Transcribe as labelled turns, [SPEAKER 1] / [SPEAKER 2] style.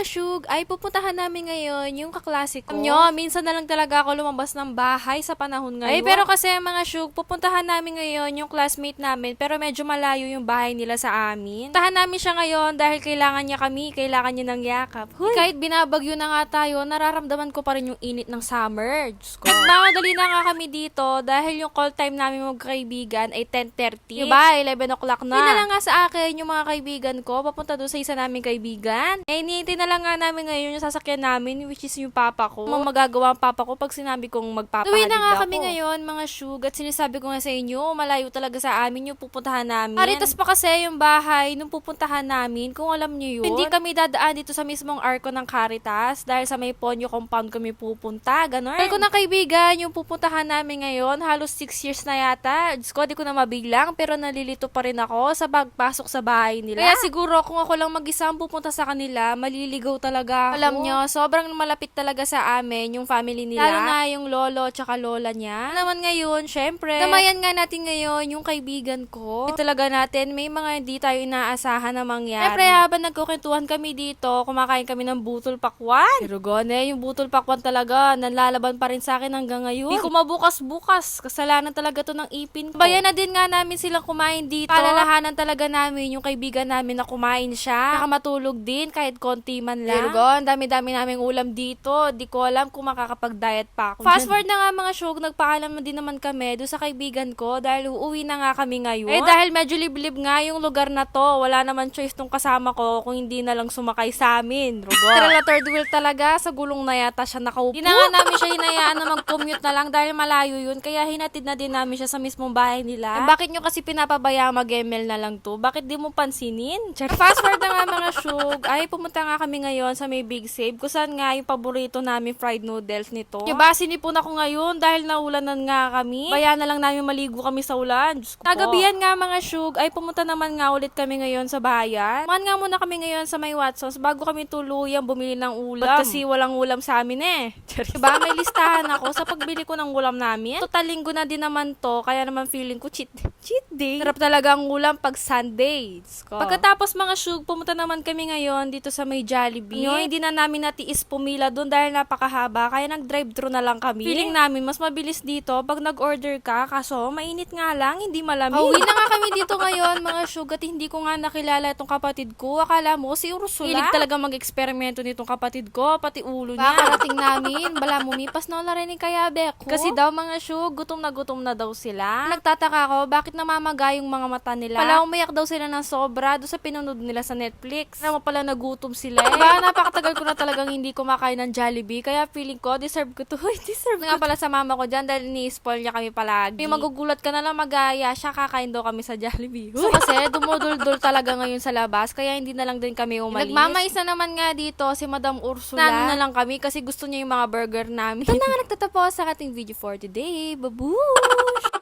[SPEAKER 1] mga shug, ay pupuntahan namin ngayon yung kaklase ko. Alam nyo, minsan na lang talaga ako lumabas ng bahay sa panahon ngayon. Ay, pero kasi mga shug, pupuntahan namin ngayon yung classmate namin, pero medyo malayo yung bahay nila sa amin. Puntahan namin siya ngayon dahil kailangan niya kami, kailangan niya ng yakap. Huy. Kahit binabagyo na nga tayo, nararamdaman ko pa rin yung init ng summer. Diyos ko. At mamadali na nga kami dito dahil yung call time namin magkaibigan ay 10.30. Diba? 11 o'clock na. Hindi na lang nga sa akin yung mga kaibigan ko, papunta doon sa isa naming kaibigan. Eh, hinihintay na lang nga namin ngayon yung sasakyan namin, which is yung papa ko. Mga magagawa ang papa ko pag sinabi kong magpapahatid
[SPEAKER 2] Uwi na nga
[SPEAKER 1] ako.
[SPEAKER 2] kami
[SPEAKER 1] ngayon, mga shug, at sinasabi ko nga sa inyo, malayo talaga sa amin yung pupuntahan namin. Paritas pa kasi yung bahay nung pupuntahan namin, kung alam niyo yun. Hindi kami dadaan dito sa mismong arko ng Caritas dahil sa may Ponyo compound kami pupunta, ganun. Pero ko na kaibigan, yung pupuntahan namin ngayon, halos 6 years na yata. Diyos ko, di ko na mabilang, pero nalilito pa rin ako sa pagpasok sa bahay nila. Kaya siguro kung ako lang mag-isa ang pupunta sa kanila, maliligaw talaga ako. Alam nyo, sobrang malapit talaga sa amin yung family nila. Lalo na yung lolo tsaka lola niya. Naman ngayon, syempre, tamayan nga natin ngayon yung kaibigan ko. Hindi talaga natin, may mga hindi tayo inaasahan na mangyari. Syempre, habang nagkukwentuhan kami dito, kumakain kami ng butol pakwan. Pero gone, yung butol pakwan talaga, nalalaban pa rin sa akin hanggang ngayon. Hindi ko mabukas-bukas. Kasalanan talaga to ng ipin ko. Bayan na din nga namin silang kumain dito. Palalahanan talaga namin yung kaibigan namin na kumain siya. Nakamatulog din kahit konti man lang. Pero gon, dami-dami naming ulam dito. Di ko alam kung makakapag-diet pa ako. Fast forward na nga mga shog, nagpaalam na din naman kami doon sa kaibigan ko dahil uuwi na nga kami ngayon. Eh dahil medyo liblib nga yung lugar na to, wala naman choice tong kasama ko kung hindi na lang sumakay sa amin. Rugon. Pero la third wheel talaga, sa gulong na yata siya nakaupo. Di na nga namin siya hinayaan na mag-commute na lang dahil malayo yun, kaya hinatid na din namin siya sa mismong bahay nila. Eh, bakit nyo kasi pinapabaya mag-ML na lang to? Bakit di mo pansinin? Fast forward na nga mga shug, ay pumunta nga kami ngayon sa may Big Save, kung saan nga yung paborito namin fried noodles nito. Diba, sinipon ako ngayon dahil naulanan nga kami. Baya na lang namin maligo kami sa ulan. Nagabihan nga mga shug, ay pumunta naman nga ulit kami ngayon sa bayan. Man nga muna kami ngayon sa may Watsons bago kami tuluyang bumili ng ulam. Ba't kasi walang ulam sa amin eh. diba, may listahan ako sa pagbili ko ng ulam namin. Total linggo na din naman to, kaya naman feeling ko cheat, cheat day. Sarap talaga ang ulam pag Sundays. Pagkatapos mga shug, pumunta naman kami ngayon dito sa may Jollibee. Ngayon, hindi na namin natiis pumila doon dahil napakahaba, kaya nag-drive-thru na lang kami. Feeling namin, mas mabilis dito pag nag-order ka, kaso mainit nga lang, hindi malamig. Pauwi na nga kami dito ngayon, mga shug, at hindi ko nga nakilala itong kapatid ko. Akala mo, si Ursula. Hilig talaga mag-eksperimento nitong kapatid ko, pati ulo niya. Bakarating namin, bala mumipas na wala rin ni Kayabek ko. Kasi daw mga shug, gutom na gutom na daw sila. Nagtataka ako, bakit namamaga yung mga mata nila? Pala umayak daw sila ng sobra doon sa pinunod nila sa Netflix. Alam mo pala nagutom sila eh. Diba, napakatagal ko na talagang hindi kumakain ng Jollibee, kaya feeling ko, deserve ko to. Uy, deserve nga pala sa mama ko dyan dahil ni-spoil niya kami palagi. May magugulat ka na lang magaya, siya kakain daw kami sa Jollibee. So kasi, dumudul-dul talaga ngayon sa labas, kaya hindi na lang din kami umalis. Nagmamais na naman nga dito si Madam Ursula. Nano na lang kami kasi gusto niya yung mga burger namin. Ito na nga nagtatapos sa ating video for today. Babush!